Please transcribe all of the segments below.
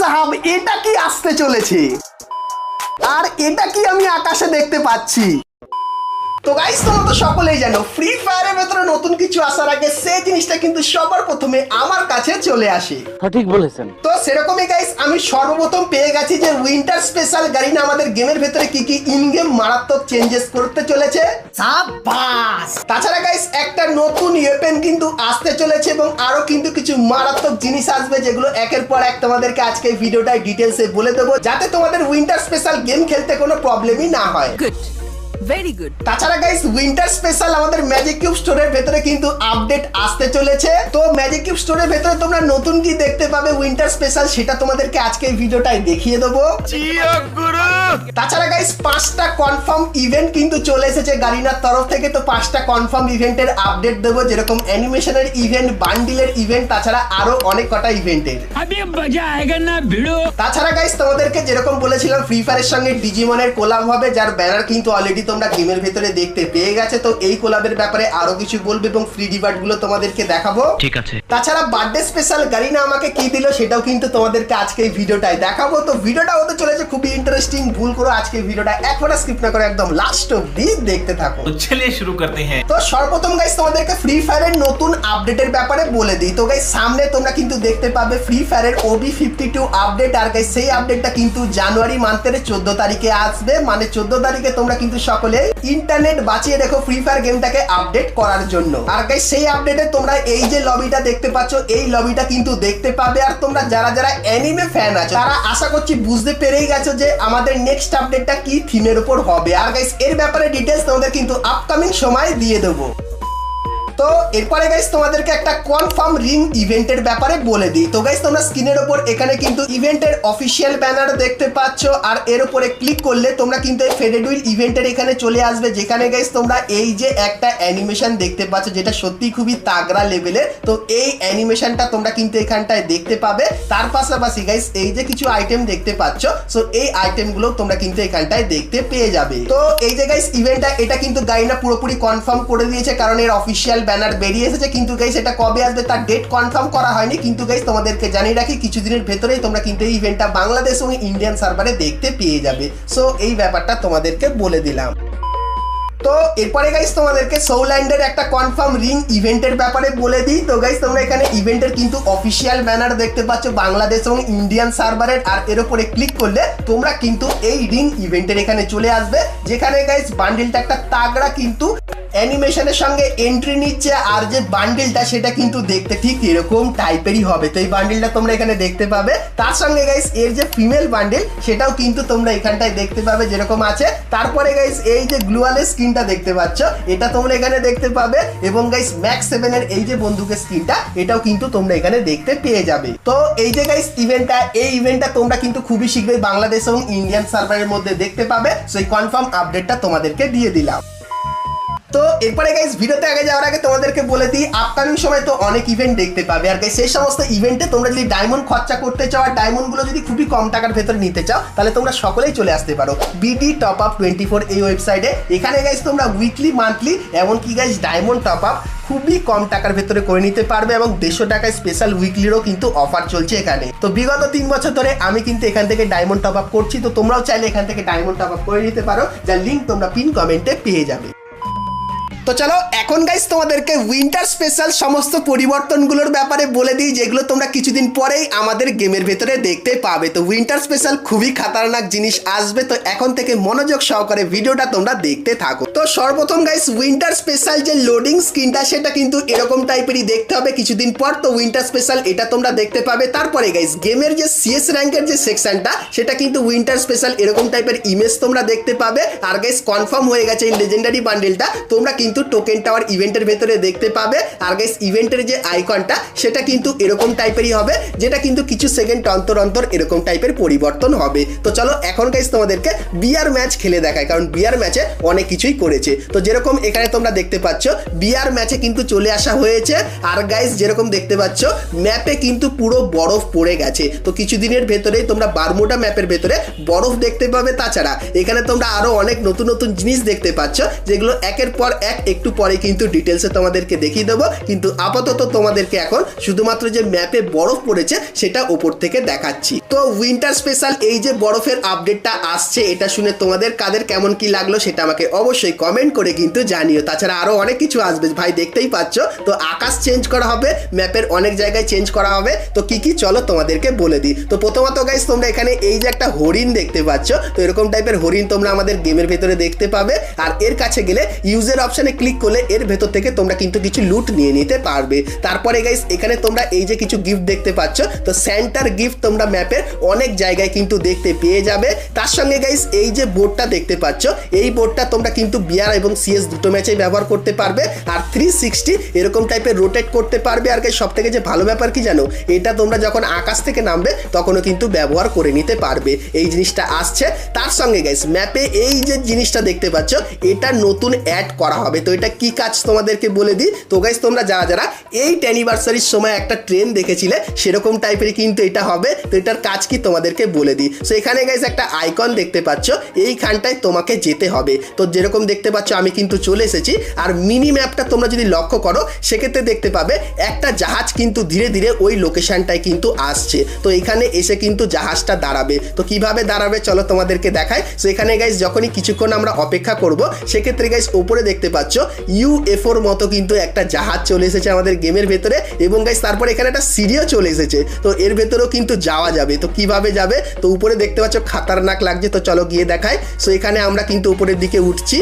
সাহাব এটা কি আসতে চলেছে? আর এটা কি আমি আকাশে দেখতে পাচ্ছি? তো গাইস তোমরা তো সকলেই জানো ফ্রি ফায়ারের ভেতরে নতুন কিছু আসার আগে সেই জিনিসটা কিন্তু সবার প্রথমে আমার কাছে চলে আসে। সঠিক বলেছেন। তো সেরকমই গাইস আমি সর্বপ্রথম পেয়ে গেছি যে উইন্টার স্পেশাল গাড়িনা আমাদের গেমের ভেতরে কি কি ইন গেম মারাত্মক চেঞ্জেস করতে চলেছে। সাবাস তাছাড়া গাইস নতুন ওয়েপেন কিন্তু আসতে চলেছে এবং আরও কিন্তু কিছু মারাত্মক জিনিস আসবে যেগুলো একের পর এক তোমাদেরকে আজকে ভিডিওটায় ডিটেলসে বলে দেবো যাতে তোমাদের উইন্টার স্পেশাল গেম খেলতে কোনো প্রবলেমই না হয় Good. Very good. তাছাড়া গাইস উইন্টার স্পেশাল আমাদের ম্যাজিক কিউব স্টোরের ভেতরে কিন্তু আপডেট আসতে চলেছে তো ম্যাজিক কিউব স্টোরের ভেতরে তোমরা নতুন কি দেখতে পাবে উইন্টার স্পেশাল সেটা তোমাদেরকে আজকে এই ভিডিওটায় দেখিয়ে দেবো তাছাড়া গাইস পাঁচটা কনফার্ম ইভেন্ট কিন্তু চলে এসেছে গারিনার তরফ থেকে। তো পাঁচটা কনফার্ম ইভেন্টের আপডেট যেরকম অ্যানিমেশনের ইভেন্ট বান্ডিলের ইভেন্ট তাছাড়া আরও অনেক কটা ইভেন্টের তাছাড়া গাইস তোমাদেরকে যেরকম বলেছিলাম ফ্রি ফায়ারের সঙ্গে ডিজিমনের কোলাম হবে যার ব্যানার কিন্তু অলরেডি তোমরা গেমের ভেতরে দেখতে পেয়ে গেছে। তো এই কোলাবের ব্যাপারে আরও কিছু বলবে এবং ফ্রি ডিভার্টগুলো তোমাদেরকে দেখাবো। ঠিক আছে। তাছাড়া বার্থডে স্পেশাল গারিনা আমাকে কি দিল সেটাও কিন্তু তোমাদেরকে আজকে এই ভিডিওটায় দেখাবো। তো ভিডিওটা হতে চলেছে খুবই ইন্টারেস্টিং ভুল করো আজকে ভিডিওটা এখনও স্কিপ না করে একদম লাস্ট অবধি দেখতে থাকো। চলিয়ে শুরু করতে হ্যাঁ। তো সর্বপ্রথম গাইস তোমাদেরকে ফ্রি ফায়ারের নতুন আপডেটের ব্যাপারে বলে দিই। তো গাইস সামনে তোমরা কিন্তু দেখতে পাবে ফ্রি ফায়ারের ওবি ফিফটি টু আপডেট আর গাইস সেই আপডেটটা কিন্তু জানুয়ারি মান্থের চোদ্দ তারিখে আসবে। মানে চোদ্দ তারিখে তোমরা কিন্তু সকলে ইন্টারনেট বাঁচিয়ে রেখো ফ্রি ফায়ার গেমটাকে আপডেট করার জন্য। আর গাইস সেই আপডেটে তোমরা এই যে লবিটা দেখতে পাচ্ছ এই লবিটা কিন্তু দেখতে পাবে। আর তোমরা যারা যারা অ্যানিমে ফ্যান আছো তারা আশা করছি বুঝতে পেরেই গেছো যে আমাদের নেক্সট আপডেটটা কি থিমের উপর হবে। আর গাইস এর ব্যাপারে ডিটেলস তোমাদের কিন্তু আপকামিং সময় দিয়ে দেবো। তো এরপরে গাইস তোমাদেরকে একটা কনফার্ম রিং ইভেন্টের ব্যাপারে বলে দিই। তো গাইস তোমরা স্ক্রিনের ওপর এখানে কিন্তু ইভেন্টের অফিসিয়াল ব্যানার দেখতে পাচ্ছ। আর এর উপরে ক্লিক করলে তোমরা কিন্তু এই ফেডেড উইল ইভেন্টের এখানে চলে আসবে। যেখানে গাইস তোমরা এই যে একটা অ্যানিমেশন দেখতে পাচ্ছ, যেটা সত্যি খুবই তাগড়া লেভেলের তো এই অ্যানিমেশনটা তোমরা কিন্তু এখানটায় দেখতে পাবে। তার পাশাপাশি গাইস এই যে কিছু আইটেম দেখতে পাচ্ছ সো এই আইটেমগুলো তোমরা কিন্তু এখানটায় দেখতে পেয়ে যাবে। তো এই যে গাইস ইভেন্টটা এটা কিন্তু গাইনা পুরোপুরি কনফার্ম করে দিয়েছে, কারণ এর অফিসিয়াল ব্যানার বেরিয়ে এসেছে, কিন্তু গাইস এটা কবে আসবে তার ডেট কনফার্ম করা হয়নি। কিন্তু গাইস তোমাদেরকে জানিয়ে রাখি, কিছুদিনের ভেতরেই তোমরা কিন্তু এই ইভেন্টটা বাংলাদেশ এবং ইন্ডিয়ান সার্ভারে দেখতে পেয়ে যাবে। সো এই ব্যাপারটা তোমাদেরকে বলে দিলাম। তো, এরপরে গাইস তোমাদেরকে সোল্যান্ডের একটা কনফার্ম রিং ইভেন্টের ব্যাপারে বলে দিই। তো গাইস তোমরা এখানে ইভেন্টের কিন্তু অফিসিয়াল ব্যানার দেখতে পাচ্ছ, বাংলাদেশ এবং ইন্ডিয়ান সার্ভারের আর এর উপরে ক্লিক করলে তোমরা কিন্তু এই রিং ইভেন্টের এখানে চলে আসবে। যেখানে গাইস বান্ডিলটা একটা তাগড়া কিন্তু অ্যানিমেশনের সঙ্গে এন্ট্রি নিচ্ছে আর যে বান্ডিলটা সেটা কিন্তু দেখতে ঠিক এরকম টাইপেরই হবে। তো এই বান্ডিলটা তোমরা এখানে দেখতে পাবে। তার সঙ্গে গাইস এর যে ফিমেল বান্ডিল সেটাও কিন্তু তোমরা এখানটায় দেখতে পাবে যেরকম আছে। তারপরে গাইস এই যে গ্লুয়ালের স্ক্রিনটা দেখতে পাচ্ছ, এটা তোমরা এখানে দেখতে পাবে। এবং গাইস ম্যাক্স সেভেনের এই যে বন্দুকের স্ক্রিনটা এটাও কিন্তু তোমরা এখানে দেখতে পেয়ে যাবে। তো এই যে গাইস ইভেন্টটা এই ইভেন্টটা তোমরা কিন্তু খুবই শীঘ্রই বাংলাদেশ এবং ইন্ডিয়ান সার্ভারের মধ্যে দেখতে পাবে। সেই কনফার্ম আপডেটটা তোমাদেরকে দিয়ে দিলাম। তো এরপরে গাইস ভিডিওতে আগে যাওয়ার আগে তোমাদেরকে বলে দিই আপকামিং সময় তো অনেক ইভেন্ট দেখতে পাবে। আর সেই সমস্ত ইভেন্টে তোমরা যদি ডায়মন্ড খরচা করতে চাও, আর ডায়মন্ডগুলো যদি খুবই কম টাকার ভেতরে নিতে চাও, তাহলে তোমরা সকলেই চলে আসতে পারো। BD top up twenty four এই ওয়েবসাইটে এখানে গাইস তোমরা উইকলি মান্থলি এমনকি গাইস ডায়মন্ড টপ আপ খুবই কম টাকার ভেতরে করে নিতে পারবে এবং দেড়শো টাকায় স্পেশাল উইকলিরও কিন্তু অফার চলছে এখানে। তো বিগত তিন বছর ধরে আমি কিন্তু এখান থেকে ডায়মন্ড টপ আপ করছি। তো তোমরাও চাইলে এখান থেকে ডায়মন্ড টপ আপ করে নিতে পারো। যার লিঙ্ক তোমরা পিন কমেন্টে পেয়ে যাবে। তো চলো, এখন গাইস তোমাদেরকে উইন্টার স্পেশাল সমস্ত পরিবর্তনগুলোর ব্যাপারে বলে দিই, যেগুলো তোমরা কিছুদিন পরেই আমাদের গেমের ভেতরে দেখতে পাবে। তো উইন্টার স্পেশাল খুবই খাতারনাক জিনিস আসবে, তো এখন থেকে মনোযোগ সহকারে ভিডিওটা তোমরা দেখতে থাকো। তো সর্বপ্রথম গাইস উইন্টার স্পেশাল যে লোডিং স্ক্রিনটা সেটা কিন্তু এরকম টাইপেরই দেখতে হবে। কিছুদিন পর তো উইন্টার স্পেশাল এটা তোমরা দেখতে পাবে। তারপরে গাইস গেমের যে সিএস র্যাঙ্কের যে সেকশনটা সেটা কিন্তু উইন্টার স্পেশাল এরকম টাইপের ইমেজ তোমরা দেখতে পাবে। আর গাইস কনফার্ম হয়ে গেছে এই লেজেন্ডারি বান্ডেলটা তোমরা কিন্তু টোকেন টাওয়ার ইভেন্টের ভেতরে দেখতে পাবে। আর গাইস ইভেন্টের যে আইকনটা সেটা কিন্তু এরকম টাইপেরই হবে, যেটা কিন্তু কিছু সেকেন্ড অন্তর অন্তর এরকম টাইপের পরিবর্তন হবে। তো চলো এখন গাইস তোমাদেরকে বিয়ার ম্যাচ খেলে দেখায় কারণ বিয়ার ম্যাচে অনেক কিছুই করেছে। তো যেরকম এখানে তোমরা দেখতে পাচ্ছ বিয়ার ম্যাচে কিন্তু চলে আসা হয়েছে। আর গাইস যেরকম দেখতে পাচ্ছ ম্যাপে কিন্তু পুরো বরফ পড়ে গেছে। তো কিছুদিনের ভেতরেই তোমরা বারমোটা ম্যাপের ভেতরে বরফ দেখতে পাবে। তাছাড়া এখানে তোমরা আরও অনেক নতুন নতুন জিনিস দেখতে পাচ্ছ, যেগুলো একের পর এক একটু পরে কিন্তু ডিটেলসে তোমাদেরকে দেখিয়ে দেবো। কিন্তু আপাতত তোমাদেরকে এখন শুধুমাত্র যে ম্যাপে বরফ পড়েছে, সেটা ওপর থেকে দেখাচ্ছি। তো উইন্টার স্পেশাল এই যে বরফের আপডেটটা আসছে, এটা শুনে তোমাদের কাদের কেমন কি লাগল সেটা আমাকে অবশ্যই কমেন্ট করে কিন্তু জানিও। তাছাড়া আরও অনেক কিছু আসবে, ভাই দেখতেই পাচ্ছ। তো আকাশ চেঞ্জ করা হবে ম্যাপের অনেক জায়গায় চেঞ্জ করা হবে। তো কি কি চলো তোমাদেরকে বলে দিই। তো প্রথমত গাইস তোমরা এখানে এই যে একটা হরিণ দেখতে পাচ্ছ। তো এরকম টাইপের হরিণ তোমরা আমাদের গেমের ভেতরে দেখতে পাবে। আর এর কাছে গেলে ইউজের অপশনে ক্লিক করলে এর ভেতর থেকে তোমরা কিন্তু কিছু লুট নিয়ে নিতে পারবে। তারপরে গাইস এখানে তোমরা এই যে কিছু গিফট দেখতে পাচ্ছ। তো সেন্টার গিফট তোমরা ম্যাপের অনেক জায়গায় কিন্তু দেখতে পেয়ে যাবে। তার সঙ্গে গাইস এই যে বোর্ডটা দেখতে পাচ্ছ, এই বোর্ডটা তোমরা কিন্তু বিআর এবং সিএস দুটো ম্যাচেই ব্যবহার করতে পারবে আর থ্রি সিক্সটি এরকম টাইপের রোটেট করতে পারবে। আর গাইস সব থেকে যে ভালো ব্যাপার কি জানো, এটা তোমরা যখন আকাশ থেকে নামবে, তখনও কিন্তু ব্যবহার করে নিতে পারবে। এই জিনিসটা আসছে। তার সঙ্গে গাইস ম্যাপে এই যে জিনিসটা দেখতে পাচ্ছ, এটা নতুন অ্যাড করা হবে। তো এটা কি কাজ তোমাদেরকে বলে দিই? তো গাইস তোমরা যারা যারা এই অ্যানিভার্সারির সময় একটা ট্রেন দেখেছিলে, সেরকম টাইপের কিন্তু এটা হবে। তো এটার কাজ কি তোমাদেরকে বলে দিই। সো এখানে গাইস একটা আইকন দেখতে পাচ্ছ। এইখানটায় তোমাকে যেতে হবে। তো যেরকম দেখতে পাচ্ছ, আমি কিন্তু চলে এসেছি। আর মিনি ম্যাপটা তোমরা যদি লক্ষ্য করো, সেক্ষেত্রে দেখতে পাবে একটা জাহাজ কিন্তু ধীরে ধীরে ওই লোকেশনটায় কিন্তু আসছে। তো এখানে এসে কিন্তু জাহাজটা দাঁড়াবে। তো কীভাবে দাঁড়াবে চলো তোমাদেরকে দেখায় সো এখানে গাইস যখনই কিছুক্ষণ আমরা অপেক্ষা করব, সেক্ষেত্রে গাইস ওপরে দেখতে পাচ্ছ ইউএফওর মতো কিন্তু একটা জাহাজ চলে এসেছে আমাদের গেমের ভেতরে। এবং গাইস তারপরে এখানে একটা সিঁড়িও চলে এসেছে। তো এর ভেতরেও কিন্তু যাওয়া যাবে। তো কীভাবে যাবে? তো উপরে দেখতে পাচ্ছ খাতারনাক লাগছে, তো চলো গিয়ে দেখায় সো এখানে আমরা কিন্তু উপরের দিকে উঠছি।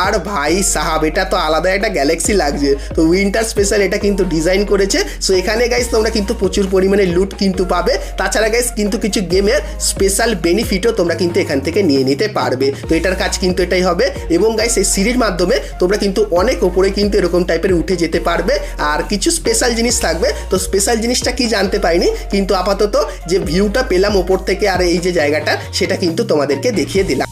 আর ভাই সাহাব, এটা তো আলাদা একটা গ্যালাক্সি লাগছে। তো উইন্টার স্পেশাল এটা কিন্তু ডিজাইন করেছে। সো এখানে গাইস তোমরা কিন্তু প্রচুর পরিমাণে লুট কিন্তু পাবে। তাছাড়া গাইস কিন্তু কিছু গেমের স্পেশাল বেনিফিটও তোমরা কিন্তু এখান থেকে নিয়ে নিতে পারবে। তো এটার কাজ কিন্তু এটাই হবে। এবং গাইস এই সিঁড়ির মাধ্যমে তোমরা কিন্তু অনেক ওপরে কিন্তু এরকম টাইপের উঠে যেতে পারবে। আর কিছু স্পেশাল জিনিস থাকবে। তো স্পেশাল জিনিসটা কি জানতে পাইনি কিন্তু আপাতত যে ভিউটা পেলাম ওপর থেকে আর এই যে জায়গাটা সেটা কিন্তু তোমাদেরকে দেখিয়ে দিলাম।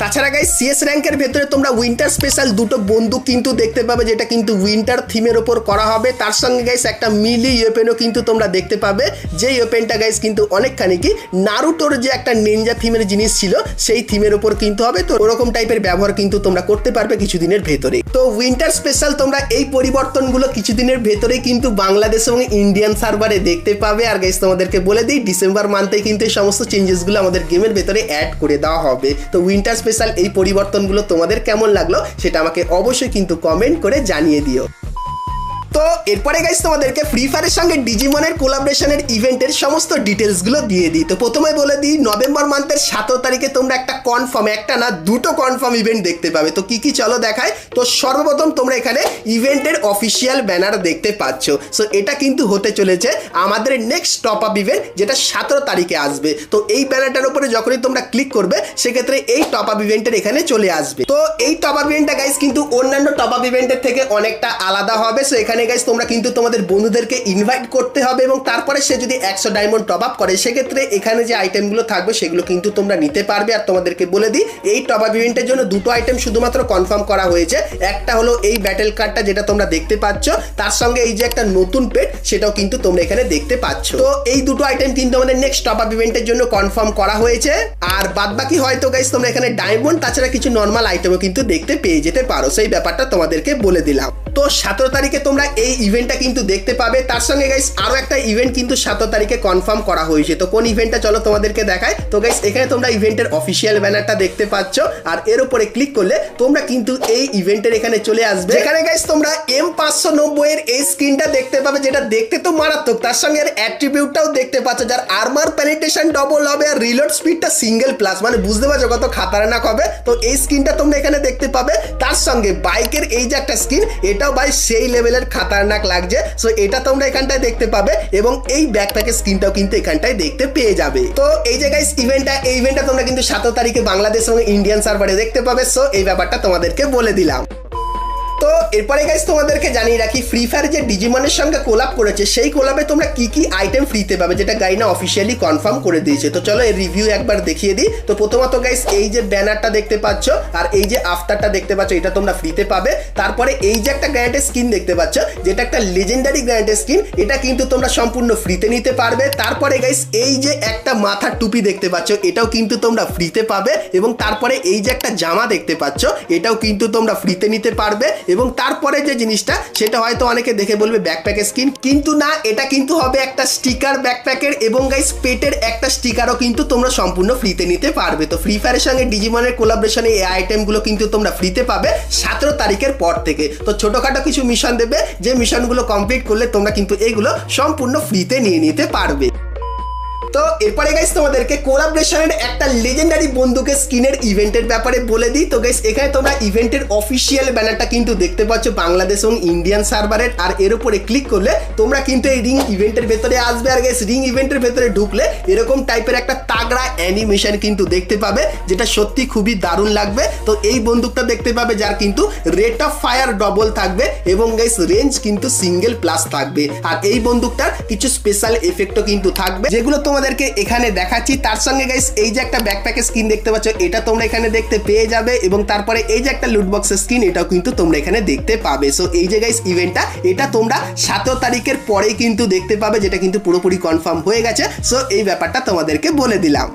তাছাড়া গাইস সিএস র্যাঙ্কের ভেতরে তোমরা উইন্টার স্পেশাল দুটো বন্দুক কিন্তু দেখতে পাবে, যেটা কিন্তু উইন্টার থিমের ওপর করা হবে। তার সঙ্গে গাইস একটা মিলি ওয়েপেনও কিন্তু তোমরা দেখতে পাবে। যেই ওয়েপেনটা গাইস কিন্তু অনেকখানি কি নারুটোর যে একটা নিনজা থিমের জিনিস ছিল, সেই থিমের ওপর কিন্তু হবে। তো ওরকম টাইপের ব্যবহার কিন্তু তোমরা করতে পারবে কিছুদিনের ভেতরে। তো উইন্টার স্পেশাল তোমরা এই পরিবর্তনগুলো কিছুদিনের ভেতরে কিন্তু বাংলাদেশ এবং ইন্ডিয়ান সার্ভারে দেখতে পাবে। আর গাইস তোমাদেরকে বলে দিই ডিসেম্বর মান্থে কিন্তু এই সমস্ত চেঞ্জেসগুলো আমাদের গেমের ভেতরে অ্যাড করে দেওয়া হবে। তো উইন্টার স্পেশাল এই পরিবর্তনগুলো তোমাদের কেমন লাগল সেটা আমাকে অবশ্যই কিন্তু কমেন্ট করে জানিয়ে দিও। তো এরপরে গাইস তোমাদেরকে ফ্রি ফায়ারের সঙ্গে ডিজিমনের কোলাবরেশনের ইভেন্টের সমস্ত ডিটেলসগুলো দিয়ে দিই। তো প্রথমে বলে দিই নভেম্বর মান্থের সতেরো তারিখে তোমরা একটা কনফার্ম একটা না, দুটো কনফার্ম ইভেন্ট দেখতে পাবে। তো কি কি চলো দেখায়? তো সর্বপ্রথম তোমরা এখানে ইভেন্টের অফিসিয়াল ব্যানার দেখতে পাচ্ছ। সো এটা কিন্তু হতে চলেছে আমাদের নেক্সট টপ আপ ইভেন্ট যেটা সতেরো তারিখে আসবে। তো এই ব্যানারটার উপরে যখনই তোমরা ক্লিক করবে, সেক্ষেত্রে এই টপ আপ ইভেন্টের এখানে চলে আসবে। তো এই টপ আপ ইভেন্টটা গাইস কিন্তু অন্যান্য টপ আপ ইভেন্টের থেকে অনেকটা আলাদা হবে। সো এখানে গাইস তোমরা কিন্তু তোমাদের বন্ধুদেরকে ইনভাইট করতে হবে এবং তারপরে সে যদি একশো ডায়মন্ড টপ আপ করে, সেক্ষেত্রে এখানে যে আইটেমগুলো থাকবে, সেগুলো কিন্তু তোমরা নিতে পারবে। আর তোমাদেরকে বলে দিই, এই টপ আপ ইভেন্টের জন্য দুটো আইটেম শুধুমাত্র কনফার্ম করা হয়েছে। একটা হলো এই ব্যাটেল কার্ডটা যেটা তোমরা দেখতে পাচ্ছ, তার সঙ্গে এই যে একটা নতুন পেট সেটাও কিন্তু তোমরা এখানে দেখতে পাচ্ছ। তো এই দুটো আইটেম কিন্তু আমাদের নেক্সট টপ আপ ইভেন্টের জন্য কনফার্ম করা হয়েছে। আর বাদ বাকি হয়তো গাইস তোমরা এখানে ডায়মন্ড তাছাড়া কিছু নর্মাল আইটেমও কিন্তু দেখতে পেয়ে যেতে পারো। সেই ব্যাপারটা তোমাদেরকে বলে দিলাম। তো সতেরো তারিখে তোমরা এই ইভেন্টটা কিন্তু দেখতে পাবে। তার সঙ্গে গাইস আরও একটা ইভেন্ট কিন্তু সতেরো তারিখে কনফার্ম করা হয়েছে। তো কোন ইভেন্টটা চলো তোমাদেরকে দেখায় তো গাইস এখানে তোমরা ইভেন্টের অফিসিয়াল ব্যানারটা দেখতে পাচ্ছ। আর এর উপরে ক্লিক করলে তোমরা কিন্তু এই ইভেন্টের এখানে চলে আসবে। এখানে গাইস তোমরা এম পাঁচশো নব্বই এর এই স্ক্রিনটা দেখতে পাবে, যেটা দেখতে তো মারাত্মক। তার সঙ্গে এর অ্যাট্রিবিউটটাও দেখতে পাচ্ছ। যার আর্মার প্যানিটেশন ডবল হবে আর রিলোড স্পিডটা সিঙ্গেল প্লাস মানে বুঝতে পারছ কত খাতারনাক হবে? তো এই স্ক্রিনটা তোমরা এখানে দেখতে পাবে। তার সঙ্গে বাইকের এই যে একটা স্ক্রিন এটাও ভাই সেই লেভেলের খাতারনাক লাগছে। সো এটা তোমরা এখানটায় দেখতে পাবে এবং এই ব্যাকপ্যাকের স্ক্রিনটাও কিন্তু এখানটায় দেখতে পেয়ে যাবে। তো এই যে গাইস ইভেন্টটা এই ইভেন্টটা তোমরা কিন্তু সাত তারিখে বাংলাদেশ এবং ইন্ডিয়ান সার্ভারে দেখতে পাবে। সো এই ব্যাপারটা তোমাদেরকে বলে দিলাম। এরপরে গাইস তোমাদেরকে জানিয়ে রাখি ফ্রি ফায়ার যে ডিজিমনের সঙ্গে কোলাপ করেছে, সেই কোলাবে তোমরা কি কি আইটেম ফ্রিতে পাবে, যেটা গাইনা অফিসিয়ালি কনফার্ম করে দিয়েছে। তো চলো এর রিভিউ একবার দেখিয়ে দিই। তো প্রথমত গাইস এই যে ব্যানারটা দেখতে পাচ্ছ, আর এই যে আফটারটা দেখতে পাচ্ছ, এটা তোমরা ফ্রিতে পাবে। তারপরে এই যে একটা গ্র্যান্ডের স্কিন দেখতে পাচ্ছ, যেটা একটা লেজেন্ডারি গ্র্যান্ডের স্কিন এটা কিন্তু তোমরা সম্পূর্ণ ফ্রিতে নিতে পারবে। তারপরে গাইস এই যে একটা মাথার টুপি দেখতে পাচ্ছ, এটাও কিন্তু তোমরা ফ্রিতে পাবে। এবং তারপরে এই যে একটা জামা দেখতে পাচ্ছ, এটাও কিন্তু তোমরা ফ্রিতে নিতে পারবে। এবং তারপরে যে জিনিসটা, সেটা হয়তো অনেকে দেখে বলবে ব্যাকপ্যাকের স্কিন কিন্তু না, এটা কিন্তু হবে একটা স্টিকার ব্যাকপ্যাকের এবং গাইস পেটের একটা স্টিকারও কিন্তু তোমরা সম্পূর্ণ ফ্রিতে নিতে পারবে। তো ফ্রি ফায়ারের সঙ্গে ডিজিমনের কোলাবরেশনে এই আইটেমগুলো কিন্তু তোমরা ফ্রিতে পাবে সতেরো তারিখের পর থেকে। তো ছোটখাটো কিছু মিশন দেবে, যে মিশনগুলো কমপ্লিট করলে তোমরা কিন্তু এগুলো সম্পূর্ণ ফ্রিতে নিয়ে নিতে পারবে। তো এরপরে গাইস তোমাদেরকে কোলাবরেশনের একটা লেজেন্ডারি বন্দুকের স্কিনের ইভেন্টের ব্যাপারে বলে দিই। তো গাইস এখানে তোমরা ইভেন্টের অফিসিয়াল ব্যানারটা কিন্তু দেখতে পাচ্ছ, বাংলাদেশ এবং ইন্ডিয়ান সার্ভারের আর এর উপরে ক্লিক করলে তোমরা কিন্তু এই রিং ইভেন্টের ভেতরে আসবে। আর গাইস রিং ইভেন্টের ভেতরে ঢুকলে এরকম টাইপের একটা তাগড়া অ্যানিমেশন কিন্তু দেখতে পাবে, যেটা সত্যি খুবই দারুণ লাগবে। তো এই বন্দুকটা দেখতে পাবে, যার কিন্তু রেট অফ ফায়ার ডবল থাকবে এবং গাইস রেঞ্জ কিন্তু সিঙ্গেল প্লাস থাকবে। আর এই বন্দুকটার কিছু স্পেশাল এফেক্টও কিন্তু থাকবে, যেগুলো তোমাদেরকে এখানে দেখাচ্ছি। তার সঙ্গে গাইস এই যে একটা ব্যাকপ্যাকের স্কিন দেখতে পাচ্ছ, এটা তোমরা এখানে দেখতে পেয়ে যাবে এবং তারপরে এই যে একটা লুটবক্সের স্কিন এটাও কিন্তু তোমরা এখানে দেখতে পাবে। সো এই যে গাইস ইভেন্টটা এটা তোমরা সতেরো তারিখের পরেই কিন্তু দেখতে পাবে, যেটা কিন্তু পুরোপুরি কনফার্ম হয়ে গেছে। সো এই ব্যাপারটা তোমাদেরকে বলে দিলাম।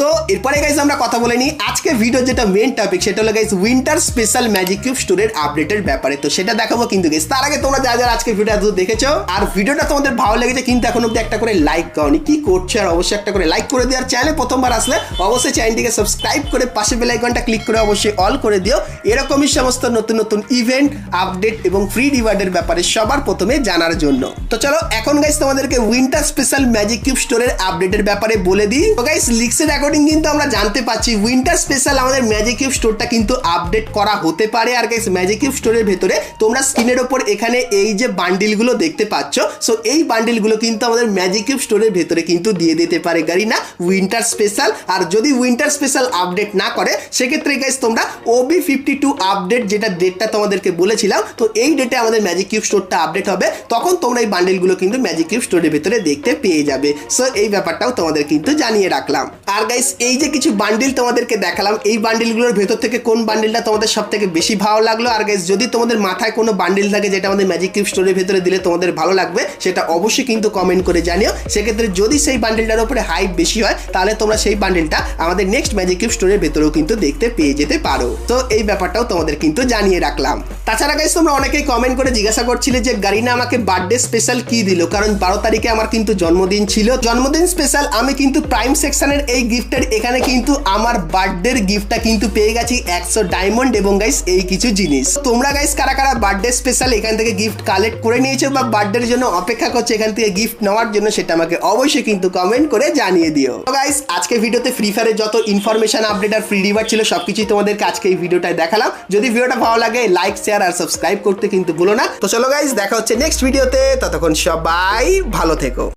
তো এরপরে গাইজ আমরা কথা বলে নিই। আজকে ভিডিও যেটা মেন টপিক সেটা হলো guys winter special magic cube স্টোরের আপডেটের ব্যাপারে। তো সেটা দেখাবো কিন্তু গাইজ তার আগে তোমরা যারা যারা আজকে ভিডিও এত দেখেছ, আর ভিডিওটা তোমাদের ভালো লেগেছে কিন্তু এখন অব্দি একটা করে লাইক করনি। কি করছ আর অবশ্যই একটা করে লাইক করে দিও। আর চ্যানেলে প্রথমবার আসলে অবশ্যই চ্যানেলটিকে সাবস্ক্রাইব করে পাশে বেল আইকনটা ক্লিক করে অবশ্যই অল করে দিও। এরকমই সমস্ত নতুন নতুন ইভেন্ট আপডেট এবং ফ্রি রিওয়ার্ডের ব্যাপারে সবার প্রথমে জানার জন্য। তো চলো, এখন গাইজ তোমাদেরকে উইন্টার স্পেশাল ম্যাজিক কিউব স্টোরের আপডেটের ব্যাপারে বলে দিই। তো গাইজ লিক্সের অ্যাকর্ডিং কিন্তু আমরা জানতে পাচ্ছি। উইন্টার স্পেশাল আমাদের ম্যাজিক কিউব স্টোরটা কিন্তু আপডেট করা হতে পারে। আর গাইজ ম্যাজিক কিউব স্টোরের ভেতরে তোমরা স্ক্রিনের ওপর এখানে এই যে বান্ডিলগুলো দেখতে পাচ্ছ। সো এই বান্ডিলগুলো কিন্তু আমাদের ম্যাজিক কিউব স্টোরের ভেতরে কিন্তু দিয়ে দিতে পারে গাড়ি না উইন্টার স্পেশাল আর যদি উইন্টার স্পেশাল আপডেট না করে, সেক্ষেত্রে গাইজ তোমরা ওবি ফিফটি টু আপডেট যেটা ডেটটা তোমাদেরকে বলেছিলাম, তো এই ডেটে আমাদের ম্যাজিক কিউব স্টোরটা আপডেট হবে। তখন তোমরা এই বান্ডিলগুলো কিন্তু ম্যাজিক কিউব স্টোরের ভেতরে দেখতে পেয়ে যাবে। সো এই ব্যাপারটাও তোমাদের কিন্তু জানিয়ে রাখলাম। আর গাইস এই যে কিছু বান্ডিল তোমাদেরকে দেখালাম, এই বান্ডিলগুলোর ভেতর থেকে কোন বান্ডিলটা তোমাদের সব থেকে বেশি ভালো লাগল? আর গাইস যদি তোমাদের মাথায় কোনো বান্ডিল থাকে যেটা আমাদের ম্যাজিক কিউব স্টোরের ভেতরে দিলে তোমাদের ভালো লাগবে, সেটা অবশ্যই কিন্তু কমেন্ট করে জানিও। সেক্ষেত্রে যদি সেই বান্ডিলটার উপরে হাইপ বেশি হয়, তাহলে তোমরা সেই বান্ডিলটা আমাদের নেক্সট ম্যাজিক কিউব স্টোরের ভেতরেও কিন্তু দেখতে পেয়ে যেতে পারো। তো এই ব্যাপারটাও তোমাদের কিন্তু জানিয়ে রাখলাম। তাছাড়া গাইস তোমরা অনেকেই কমেন্ট করে জিজ্ঞাসা করছিলে যে, গারিনা আমাকে বার্থডে স্পেশাল কি দিল? কারণ বারো তারিখে আমার কিন্তু জন্মদিন ছিল। জন্মদিন স্পেশাল আমি কিন্তু প্রাইম সেকশনের এই গিফটের এখানে কিন্তু আমার বার্থডের গিফটটা কিন্তু পেয়ে গেছি একশো ডায়মন্ড এবং গাইস এই কিছু জিনিস। তোমরা গাইস কারা কারা বার্থডে স্পেশাল এখান থেকে গিফট কালেক্ট করে নিয়েছো বা বার্থডের জন্য অপেক্ষা করছে এখান থেকে গিফট নেওয়ার জন্য সেটা আমাকে অবশ্যই কিন্তু কমেন্ট করে জানিয়ে দিও। গাইস আজকে ভিডিওতে ফ্রি ফায়ারের যত ইনফরমেশন আপডেট আর ফ্রি রিওয়ার্ড ছিল সবকিছুই তোমাদের আজকে এই ভিডিওটায় দেখালাম। যদি ভিডিওটা ভালো লাগে লাইক শেয়ার আর সাবস্ক্রাইব করতে কিন্তু ভুলো না। তো চলো গাইস দেখা হচ্ছে নেক্সট ভিডিওতে ততক্ষণ সবাই ভালো থেকো।